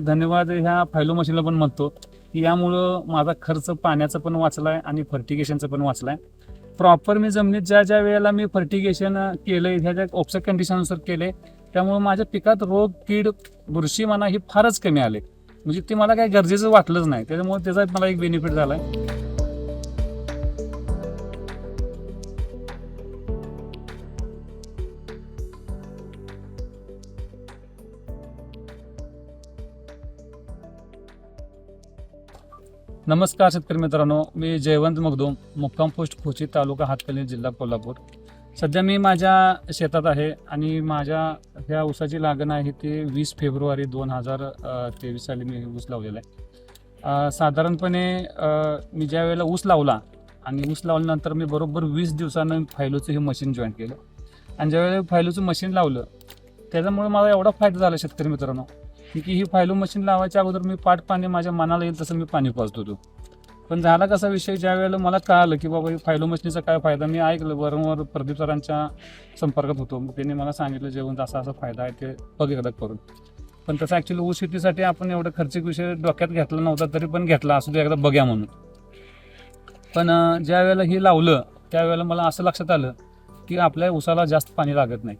धन्यवाद ह्या फायलो मशीनला पण म्हणतो की यामुळं माझा खर्च पाण्याचा पण वाचलाय आणि फर्टिगेशनचा पण वाचलाय. प्रॉपर मी जमिनीत ज्या ज्या वेळेला मी फर्टिगेशन केलंय ह्या ज्या ऑप्शन कंडिशननुसार केले त्यामुळे माझ्या पिकात रोग कीड बुरशी म्हणा ही फारच कमी आले. म्हणजे ते मला काही गरजेचं वाटलंच नाही. त्याच्यामुळे त्याचा मला एक बेनिफिट झाला आहे नमस्कार शेतकरी मित्रांनो मी जयवंत मगदूम मुक्काम पोस्ट खोची तालुका हातकली जिल्हा कोल्हापूर. सध्या मी माझ्या शेतात आहे आणि माझ्या ह्या ऊसाची लागण आहे ती वीस फेब्रुवारी दोन हजार तेवीस साली मी ऊस लावलेला आहे. साधारणपणे मी ज्या वेळेला ऊस लावला आणि ऊस लावल्यानंतर मी बरोबर वीस दिवसानं फायलोचं हे मशीन जॉईन केलं. आणि ज्यावेळेला फायलोचं मशीन लावलं त्याच्यामुळे मला एवढा फायदा झाला शेतकरी मित्रांनो. की ही फायलो मशीन लावायच्या अगोदर मी पाठ पाणी माझ्या मनाला येईल तसं मी पाणी पाजत होतो पण झाला कसा विषय ज्या वेळेला मला कळालं की बाबा ही फायलो मशीनचा काय फायदा मी ऐकलं वारंवार प्रदीप सरांच्या संपर्कात होतो. मग त्यांनी मला सांगितलं जेवण असा असा फायदा आहे ते बघ एकदा करून. पण तसं ॲक्च्युली ऊस शेतीसाठी आपण एवढं खर्चिक विषय डोक्यात घेतला नव्हता तरी पण घेतला. असू दे एकदा बघ्या म्हणून. पण ज्या वेळेला हे लावलं त्यावेळेला मला असं लक्षात आलं की आपल्या ऊसाला जास्त पाणी लागत नाही.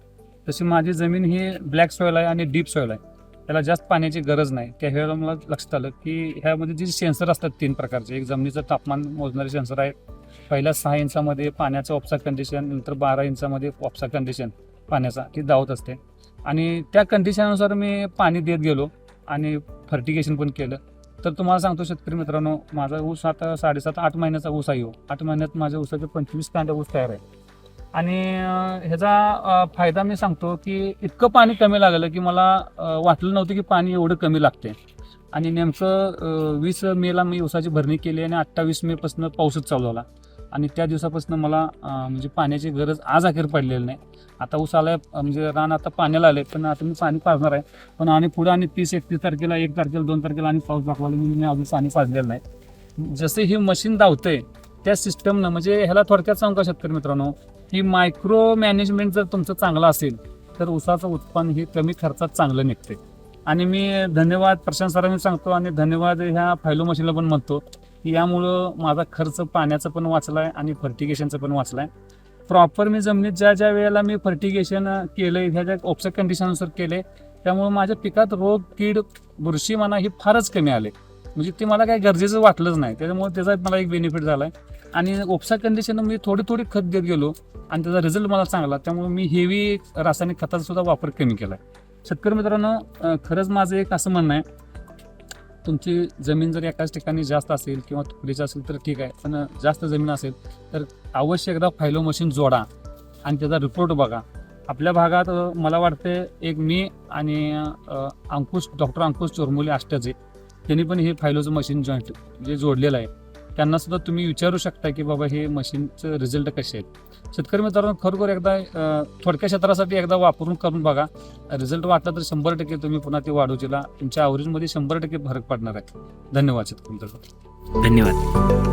तशी माझी जमीन ही ब्लॅक सॉईल आहे आणि डीप सॉईल आहे. त्याला जास्त पाण्याची गरज नाही. त्या वेळेला मला लक्षात आलं की ह्यामध्ये जे सेन्सर असतात तीन प्रकारचे. एक जमिनीचं तापमान मोजणारे सेन्सर आहे. पहिल्या सहा इंचामध्ये पाण्याचं ऑप्सा कंडिशन नंतर बारा इंचामध्ये ऑप्सा कंडिशन पाण्याचा ती दावत असते. आणि त्या कंडिशननुसार मी पाणी देत गेलो आणि फर्टिगेशन पण केलं. तर तुम्हाला सांगतो शेतकरी मित्रांनो माझा ऊस आता साडेसात आठ महिन्याचा ऊस आहे हो. आठ महिन्यात माझ्या ऊसाचे पंचवीस कांड्या ऊस तयार आहे. आणि ह्याचा फायदा मी सांगतो की इतकं पाणी कमी लागलं की मला वाटलं नव्हतं की पाणी एवढं कमी लागते आणि नेमकं वीस मेला मी उसाची भरणी केली आणि अठ्ठावीस मेपासून पाऊसच चालू झाला. आणि त्या दिवसापासून मला म्हणजे पाण्याची गरज आज अखेर पडलेली नाही. आता ऊस आलाय म्हणजे रान आता पाण्याला आले पण आता मी पाणी पाजणार आहे. पण आणि पुढे आणि तीस एकतीस तारखेला एक तारखेला दोन तारखेला आणि पाऊस दाखवला मी अजून पाणी पाजलेलं नाही. जसे हे मशीन धावतंय त्या सिस्टमनं म्हणजे ह्याला थोडक्यात सांगू का शेतकरी मित्रांनो की मायक्रो मॅनेजमेंट जर तुमचं चांगलं असेल तर ऊसाचं उत्पन्न हे कमी खर्चात चांगलं निघते. आणि मी धन्यवाद प्रशांत सरांनी सांगतो आणि धन्यवाद ह्या फायलो मशीनला पण म्हणतो की यामुळं माझा खर्च पाण्याचा पण वाचला आहे आणि फर्टिगेशनचा पण वाचला आहे प्रॉपर मी जमिनीत ज्या ज्या वेळेला मी फर्टिगेशन केलं ह्या ज्या ऑप्शन कंडिशननुसार केले त्यामुळे माझ्या पिकात रोग कीड बुरशी म्हणा ही फारच कमी आले. म्हणजे ते मला काही गरजेचं वाटलंच नाही. त्याच्यामुळे त्याचा मला एक बेनिफिट झाला आहे आणि उपसा कंडिशन मी थोडी थोडी खत देत गेलो आणि त्याचा रिझल्ट मला चांगला. त्यामुळे मी हेवी रासायनिक खताचा सुद्धा वापर कमी केला शेतकरी मित्रांनो खरंच माझं एक असं म्हणणं आहे तुमची जमीन जर एकाच ठिकाणी जास्त असेल किंवा तुकडीची असेल तर ठीक आहे पण जास्त जमीन असेल तर अवश्य एकदा फायलो मशीन जोडा आणि त्याचा रिपोर्ट बघा. आपल्या भागात मला वाटते एक मी आणि अंकुश डॉक्टर अंकुश चोरमुले आष्टाचे त्यांनी पण हे फायलोचं मशीन जॉईंट जे जोडलेलं आहे. त्यांना सुद्धा तुम्ही विचारू शकता की बाबा हे मशीनचं रिझल्ट कसे आहेत. शेतकरी मित्रांनो खरोखर एकदा थोडक्या क्षेत्रासाठी एकदा वापरून करून बघा. रिझल्ट वाटला तर शंभर टक्के तुम्ही पुन्हा ते वाढवशीला तुमच्या आवरेजमध्ये शंभर टक्के फरक पडणार आहे. धन्यवाद शेतकरी मित्रांनो. धन्यवाद.